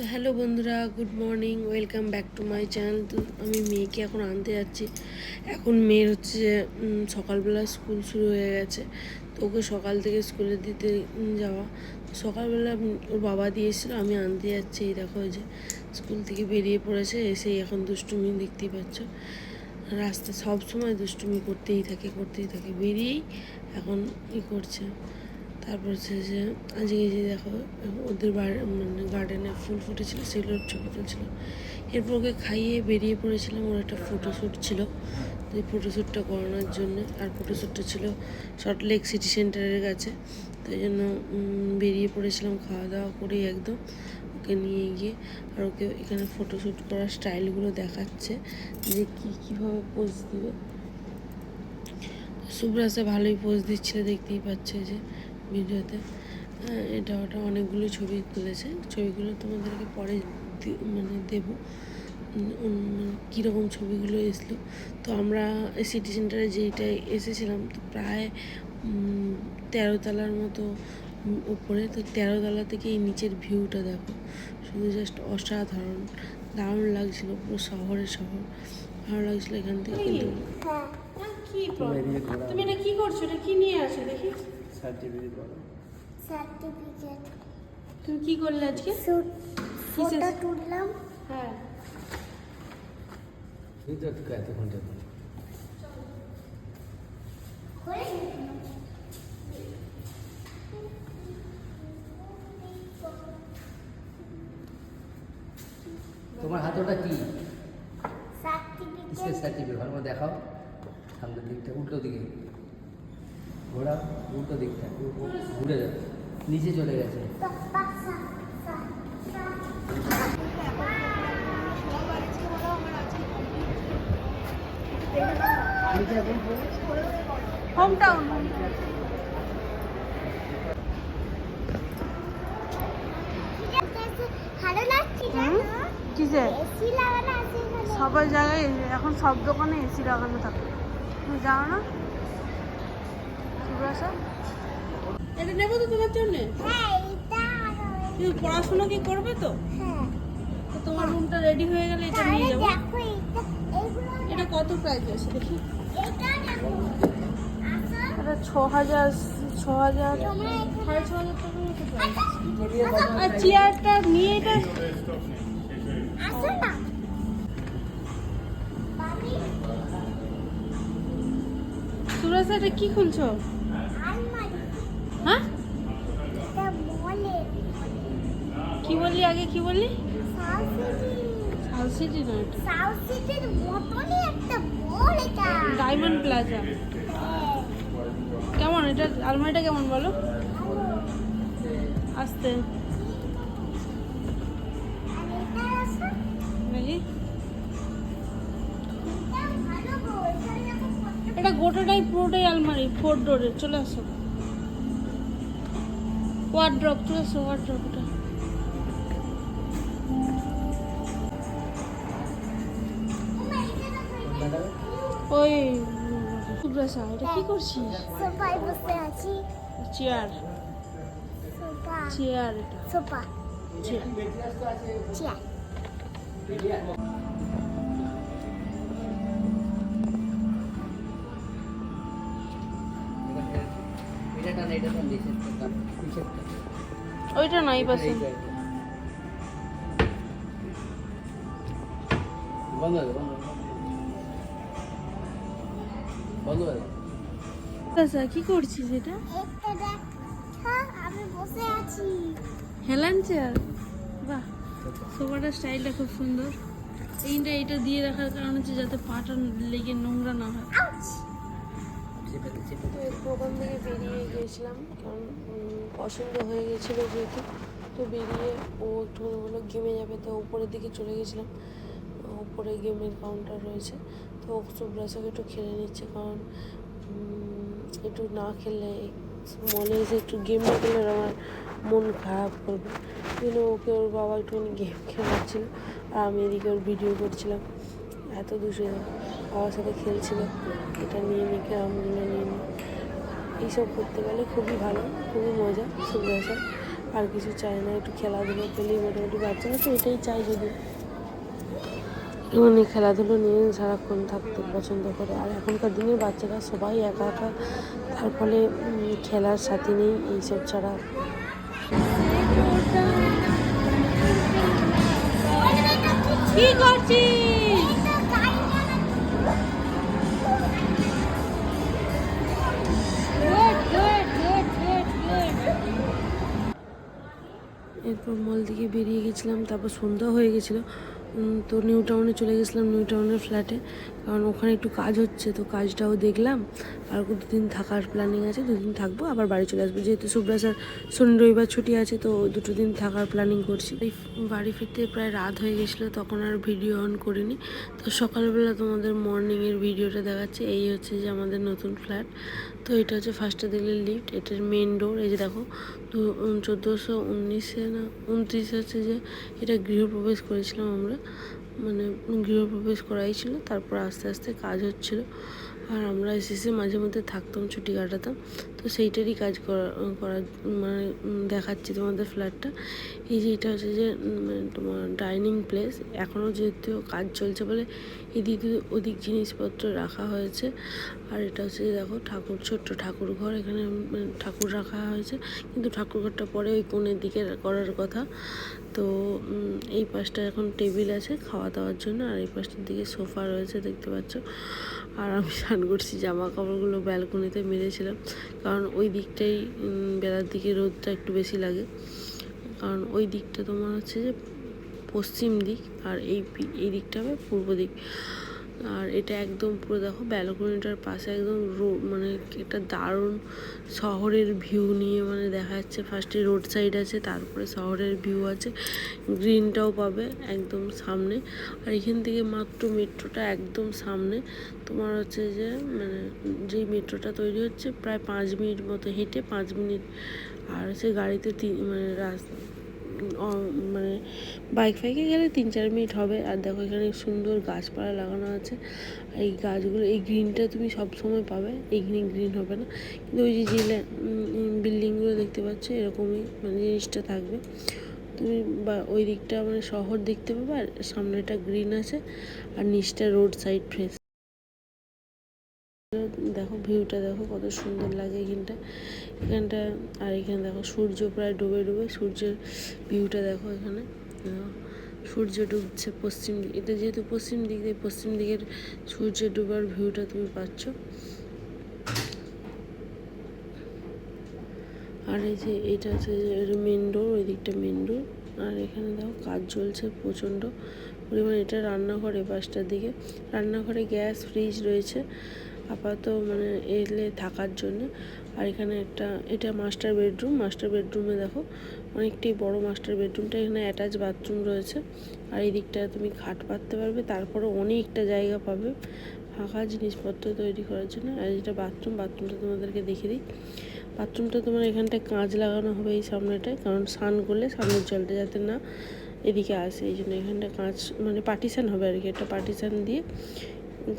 তো হ্যালো বন্ধুরা, good morning, welcome back to my channel. তো আমি মেয়েকে এখন আনতে যাচ্ছি। এখন মেয়ের হচ্ছে সকালবেলা স্কুল শুরু হয়ে গেছে। তো ওকে সকাল থেকে স্কুলে দিতে যাওয়া। সকালবেলা ওর বাবা দিয়েছিল, আমি আনতে যাচ্ছি। এই দেখো যে স্কুল থেকে বেরিয়ে পড়েছে, এসেই এখন দুষ্টুমি দেখতেই পাচ্ছ। রাস্তা সব সময় দুষ্টুমি করতেই থাকে করতেই থাকে। বেরিয়েই এখন ই করছে। তারপর হচ্ছে যে, আজকে যে দেখো, ওদের মানে গার্ডেনে ফুল ফুটেছিল, সেগুলোর ছবি তুলছিল। এরপর ওকে খাইয়ে বেরিয়ে পড়েছিলাম, ওর একটা ফটোশ্যুট ছিল। এই ফটোশ্যুটটা করানোর জন্য, আর ফটোশ্যুটটা ছিল সল্ট লেক সিটি সেন্টারের কাছে। তো এই জন্য বেরিয়ে পড়েছিলাম খাওয়া দাওয়া করেই একদম। ওকে নিয়ে গিয়ে, আর ওকে এখানে ফটোশ্যুট করার স্টাইলগুলো দেখাচ্ছে, যে কী, কীভাবে পোজ দিবে। সুব্রাসে ভালোই পোজ দিচ্ছিল, দেখতেই পাচ্ছে যে। ভিডিওতে হ্যাঁ, এটা ওটা অনেকগুলো ছবি তুলেছে। ছবিগুলো তোমাদেরকে পরে মানে দেবো। মানে কীরকম ছবিগুলো এসলো। তো আমরা সিটি সেন্টারে যেইটাই এসেছিলাম তো প্রায় তেরো তলার মতো উপরে তো তেরো তলা থেকে এই নিচের ভিউটা দেখো। শুধু জাস্ট অসাধারণ। দারুণ লাগছিল পুরো শহরের শহর। ভালো লাগছিল এখান থেকে। কিন্তু কি problem? তুমি এটা কি করছ? এটা কি নিয়ে আসো? দেখি। সার্টিফিকেট বলো। সার্টিফিকেট তুমি কি করলে আজকে? ফটো তুললাম। হ্যাঁ। তুই তো এত ঘণ্টা হয়ে তোমার হাতে ওটা কি? সার্টিফিকেট সার্টিফিকেট ভালো দেখাও। সামনের দিকটা উল্টো দিকে। ঘোরা উল্টো দিকটা ঘুরে যাও নিচে চলে গেছে। হোম? টাউন কিসে সবার জায়গায় এখন সব দোকানে এসি লাগানো থাকে। তুমি জানো না? এটা নেব তো তোমার জন্য? হ্যাঁ এটা তুমি পড়াশোনা কি করবে তো? হ্যাঁ। তো তোমার রুমটা রেডি হয়ে গেলে এটা নিয়ে যাব। এটা কত প্রাইস আছে দেখি? এটা ছ হাজার ছ হাজার সাড়ে ছ হাজার। আসো, আর চেয়ারটা নিয়ে এটা আসো না। এটা কি খুলছো? হ্যাঁ? কি বললি আগে কি বললি? সাউথ না এটা সাউথ সিটির মতনই একটা মল এটা। Diamond plaza. হ্যাঁ, কেমন? এটা আলমারিটা কেমন বলো। আসতে। এটা গোটাটাই পুরোটাই আলমারি ফোর ডোরের চলে আসো। ওয়ার্ড্রপ চলে আসো ওয়ার্ড্রপ দেখো, এটা ওই সুব্রাসা এটা কি করছিস? সোফায় বসে আছি। চেয়ার চেয়ার এটা। সোফা। চেয়ার চেয়ার এটা ওইটা নাই পাশে। বন্ধ করে বন্ধ কি করছিস এটা? একটা দেখ হ্যাঁ আমি বসে আছি। হেলান চেয়ার? বাহ সোফাটার স্টাইলটা খুব সুন্দর। এইটা এটা দিয়ে রাখার কারণ হচ্ছে যাতে পাটা লেগে নোংরা না হয়। চেপে চেপে তো এরপর ওখান থেকে বেরিয়ে গিয়েছিলাম, কারণ পছন্দ হয়ে গেছিল যেহেতু, তো বেরিয়ে ও একটু বলল গেমে যাবে, তো উপরের দিকে চলে গেছিলাম উপরে গেমের কাউন্টার রয়েছে, তো সুব্রাসাকে একটু খেলে নিচ্ছে, কারণ একটু না খেললে মনে এসে একটু গেম না খেলে আমার মন খারাপ করবে। কিন্তু ওকে ওর বাবা একটুখানি গেম খেলাচ্ছিল, আর আমি এদিকে ওর ভিডিও করছিলাম, এত দুষে বাবার সাথে খেলছিল। এটা নিয়ে নি ক্যারামগুলো নিয়ে নি এইসব করতে গেলে খুবই ভালো, খুবই মজা সুব্রাসা আর কিছু চায় না, একটু খেলাধুলো পেলেই মোটামুটি বাচ্চারা তো এটাই চাই যদি মানে খেলাধুলো নিয়ে সারাক্ষণ থাকতে পছন্দ করে। আর এখনকার দিনে বাচ্চারা সবাই একা একা, তার ফলে খেলার সাথী নেই এইসব ছাড়া। কি করছিস? এরপর মল থেকে বেরিয়ে গেছিলাম, তারপর সন্ধ্যা হয়ে গেছিল। তো নিউ টাউনে চলে গেছিলাম নিউ টাউনের ফ্ল্যাটে কারণ ওখানে একটু কাজ হচ্ছে, তো কাজটাও দেখলাম। আর দুদিন থাকার প্ল্যানিং আছে, দুদিন থাকব, আবার বাড়ি চলে আসব। যেহেতু সুব্রাস আর শনি, রবিবার ছুটি আছে, তো দুটো দিন থাকার প্ল্যানিং করছি। বাড়ি ফিরতে প্রায় রাত হয়ে গেছিল, তখন আর ভিডিও অন করিনি। তো সকালবেলা তোমাদের মর্নিংয়ের ভিডিওটা দেখাচ্ছে। এই হচ্ছে যে আমাদের নতুন ফ্ল্যাট তো এটা হচ্ছে ফার্স্টে দেখলে লিফট এটার মেন ডোর এই যে দেখো, তো চোদ্দোশো উনিশে না, উনত্রিশে হচ্ছে যে এটা গৃহপ্রবেশ করেছিলাম আমরা। মানে গৃহপ্রবেশ করাই ছিল, তারপর আস্তে আস্তে কাজ হচ্ছিল। আর আমরা এসেসে মাঝে মধ্যে থাকতাম, ছুটি কাটাতাম। তো সেইটারই কাজ করা করার মানে দেখাচ্ছি তোমাদের ফ্ল্যাটটা। এই যে এটা হচ্ছে যে মানে তোমার ডাইনিং প্লেস। এখনও যেহেতু কাজ চলছে বলে এদিক ওদিক জিনিসপত্র রাখা হয়েছে। আর এটা হচ্ছে যে দেখো, ঠাকুর, ছোট্ট ঠাকুর ঘর। এখানে মানে ঠাকুর রাখা হয়েছে। কিন্তু ঠাকুর ঘরটা পরে ওই কোণের দিকে করার কথা। তো এই পাশটা এখন টেবিল আছে খাওয়া দাওয়ার জন্য। আর এই পাশটার দিকে সোফা রয়েছে, দেখতে পাচ্ছ। আর আমি স্নান করছি জামা কাপড়গুলো ব্যালকনিতে মেরেছিলাম কারণ ওই দিকটাই বেলার দিকে রোদটা একটু বেশি লাগে। কারণ ওই দিকটা তোমার হচ্ছে যে পশ্চিম দিক আর এই এই দিকটা হবে পূর্ব দিক। আর এটা একদম পুরো দেখো ব্যালকনিটার পাশে একদম রো মানে একটা দারুণ শহরের ভিউ নিয়ে মানে দেখা যাচ্ছে। ফার্স্টে রোড সাইড আছে, তারপরে শহরের ভিউ আছে। গ্রিনটাও পাবে একদম সামনে। আর এখান থেকে মাত্র মেট্রোটা একদম সামনে। তোমার হচ্ছে যে মানে যেই মেট্রোটা তৈরি হচ্ছে, প্রায় পাঁচ মিনিট মতো হেঁটে পাঁচ মিনিট। আর হচ্ছে গাড়িতে তিন মানে রাস্তা মানে বাইক ফাইকে গেলে তিন চার মিনিট হবে। আর দেখো এখানে সুন্দর গাছপালা লাগানো আছে। আর এই গাছগুলো, এই গ্রিনটা তুমি সব সময় পাবে এইখানে গ্রিন হবে না। কিন্তু ওই যে যে বিল্ডিংগুলো দেখতে পাচ্ছ, এরকমই মানে জিনিসটা থাকবে। তুমি বা, ওই দিকটা মানে শহর দেখতে পাবে, আর সামনেটা গ্রিন আছে। আর নিচটা রোড সাইড ফ্রেশ দেখো, ভিউটা দেখো, কত সুন্দর লাগে এখানটা। এখানটা, আর এখানে দেখো, সূর্য প্রায় ডুবে ডুবে, সূর্যের ভিউটা দেখো এখানে। সূর্য ডুবছে পশ্চিম এটা যেহেতু পশ্চিম দিক দিয়ে পশ্চিম দিকের সূর্য ডুবার ভিউটা তুমি পাচ্ছ। আর এই যে, এটা হচ্ছে মেন ডোর ওই দিকটা মেন ডোর আর এখানে দেখো, কাজ চলছে প্রচণ্ড পরিমাণ। এটা রান্নাঘর এ পাশটার দিকে। রান্নাঘরে গ্যাস ফ্রিজ রয়েছে। আপাতত মানে এলে থাকার জন্য। আর এখানে একটা, এটা মাস্টার বেডরুম মাস্টার বেডরুমে দেখো অনেকটাই বড় মাস্টার বেডরুমটা এখানে অ্যাটাচ বাথরুম রয়েছে। আর এই দিকটা তুমি খাট পাততে পারবে, তারপরে অনেকটা জায়গা পাবে ফাঁকা জিনিসপত্র তৈরি করার জন্য। আর যেটা বাথরুম বাথরুমটা তোমাদেরকে দেখিয়ে দিই। বাথরুমটা তোমার এখানটায় কাঁচ লাগানো হবে এই সামনেটায়, কারণ স্নান করলে সামনের জলটা যাতে না এদিকে আসে, এই জন্য এখানটা কাঁচ মানে পার্টিশান হবে আর কি, একটা পার্টিশান দিয়ে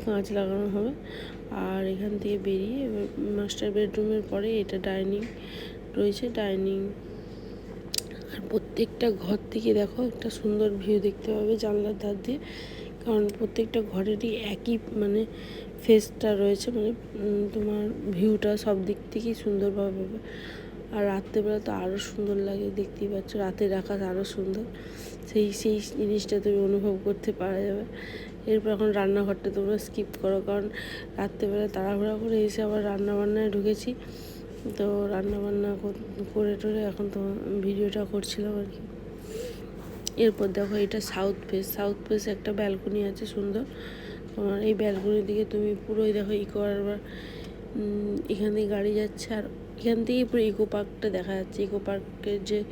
কাঁচ লাগানো হবে। আর এখান থেকে বেরিয়ে এবার মাস্টার বেডরুমের পরে এটা ডাইনিং রয়েছে ডাইনিং আর প্রত্যেকটা ঘর থেকে দেখো একটা সুন্দর ভিউ দেখতে পাবে জানলার ধার দিয়ে। কারণ প্রত্যেকটা ঘরেরই একই মানে ফেসটা রয়েছে মানে তোমার ভিউটা সব দিক থেকেই সুন্দরভাবে পাবে। আর রাত্রেবেলা তো আরও সুন্দর লাগে, দেখতেই পাচ্ছ। রাতের আকাশ আরও সুন্দর। সেই সেই জিনিসটা তুমি অনুভব করতে পারা যাবে। এরপর এখন রান্নাঘরটা তোমরা স্কিপ করো কারণ রাত্রেবেলা তাড়াহুড়া করে এসে আবার রান্নাবান্নায় ঢুকেছি। তো রান্নাবান্না কর- টোরে এখন তো ভিডিওটা করছিলাম আর কি। এরপর দেখো এটা সাউথ ফেস সাউথ ফেস একটা ব্যালকনি আছে সুন্দর। তোমার এই ব্যালকনির দিকে তুমি পুরোই দেখো ইকো হারবার উম, এখান থেকে গাড়ি যাচ্ছে আর এখান থেকেই পুরো ইকো পার্কটা দেখা যাচ্ছে। ইকো পার্কের যে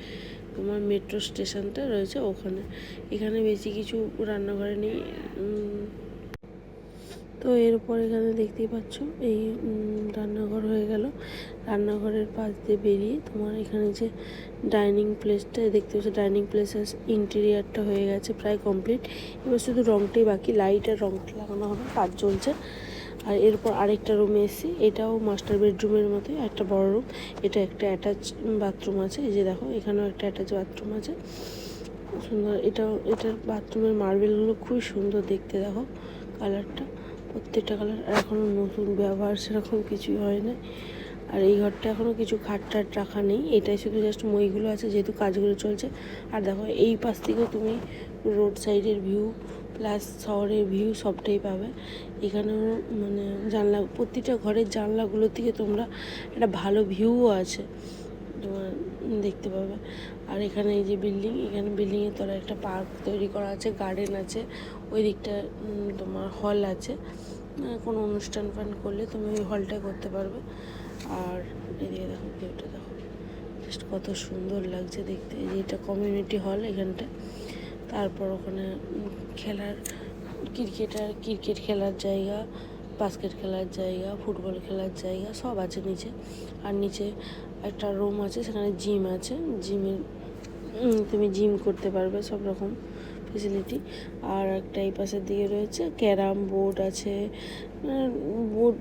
তোমার মেট্রো স্টেশনটা রয়েছে ওখানে। এখানে বেশি কিছু রান্নাঘরে নেই তো এরপর এখানে দেখতেই পাচ্ছ, এই রান্নাঘর হয়ে গেল। রান্নাঘরের পাশ দিয়ে বেরিয়ে তোমার এখানে যে ডাইনিং প্লেসটা দেখতে পাচ্ছ ডাইনিং প্লেসের ইন্টেরিয়ারটা হয়ে গেছে প্রায় কমপ্লিট এবার শুধু রংটাই বাকি লাইট আর রংটা লাগানো হবে, কাজ চলছে। আর এরপর আরেকটা রুমে এসে এটাও মাস্টার বেডরুমের মতোই, একটা বড় রুম এটা একটা অ্যাটাচ বাথরুম আছে। এই যে দেখো, এখানেও একটা অ্যাটাচ বাথরুম আছে। সুন্দর, এটাও, এটার বাথরুমের মার্বেলগুলো খুবই সুন্দর দেখতে, দেখো কালারটা প্রত্যেকটা কালার এখনও নতুন ব্যবহার সেরকম কিছুই হয় না আর এই ঘরটা এখনও কিছু খাট টাট রাখা নেই। এটাই শুধু জাস্ট মইগুলো আছে, যেহেতু কাজগুলো চলছে। আর দেখো, এই পাশ থেকেও তুমি রোড সাইডের ভিউ প্লাস শহরের ভিউ সবটাই পাবে। এখানেও মানে জানলা, প্রতিটা ঘরের জানলাগুলো থেকে তোমরা একটা ভালো ভিউও আছে তোমার দেখতে পাবে। আর এখানে এই যে বিল্ডিং এখানে বিল্ডিংয়ের তলায় একটা পার্ক তৈরি করা আছে গার্ডেন আছে, ওই দিকটা তোমার হল আছে। কোনো অনুষ্ঠান ফান করলে তুমি ওই হলটায় করতে পারবে। আর এদিকে দেখো, ভিউটা দেখো। জাস্ট কত সুন্দর লাগছে দেখতে। এটা কমিউনিটি হল এখানটা। তারপর ওখানে খেলার ক্রিকেটার ক্রিকেট খেলার জায়গা বাস্কেট খেলার জায়গা ফুটবল খেলার জায়গা সব আছে নিচে। আর নিচে একটা রুম আছে, সেখানে জিম আছে। জিমের তুমি জিম করতে পারবে সব রকম ফেসিলিটি আর একটা এই পাশের দিকে রয়েছে, ক্যারাম বোর্ড আছে বোর্ড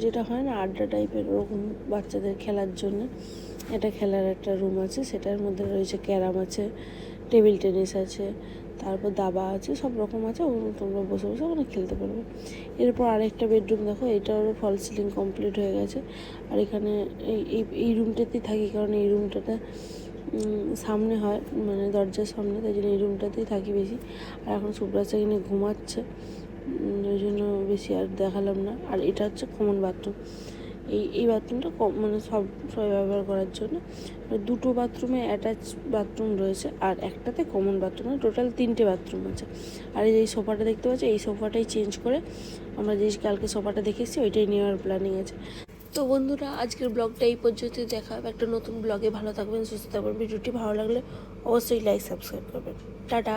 যেটা হয় না, আড্ডা টাইপের ওরকম বাচ্চাদের খেলার জন্য। এটা খেলার একটা রুম আছে, সেটার মধ্যে রয়েছে ক্যারাম আছে টেবিল টেনিস আছে, তারপর দাবা আছে, সব রকম আছে, ওগুলো তোমরা বসে বসে ওখানে খেলতে পারবে। এরপর আরেকটা বেডরুম দেখো এটারও ফল সিলিং কমপ্লিট হয়ে গেছে। আর এখানে এই, এই- রুমটাতেই থাকি, কারণ এই রুমটাতে সামনে হয় মানে দরজার সামনে, তাই জন্য এই রুমটাতেই থাকি বেশি। আর এখন সুব্রাজ এখানে ঘুমাচ্ছে। ওই জন্য বেশি আর দেখালাম না। আর এটা হচ্ছে কমন বাথরুম এই এই বাথরুমটা কম মানে সব, সবাই ব্যবহার করার জন্য। দুটো বাথরুমে অ্যাটাচ বাথরুম রয়েছে, আর একটাতে কমন বাথরুম টোটাল তিনটে বাথরুম আছে। আর এই যে সোফাটা দেখতে পাচ্ছি, এই সোফাটাই চেঞ্জ করে আমরা যে কালকে সোফাটা দেখেছি, ওইটাই নেওয়ার প্ল্যানিং আছে। তো বন্ধুরা, আজকের ব্লগটা এই পর্যন্ত দেখা হবে একটা নতুন ব্লগে ভালো থাকবেন, সুস্থ থাকবেন। ভিডিওটি ভালো লাগলে অবশ্যই লাইক সাবস্ক্রাইব করবেন। টাটা!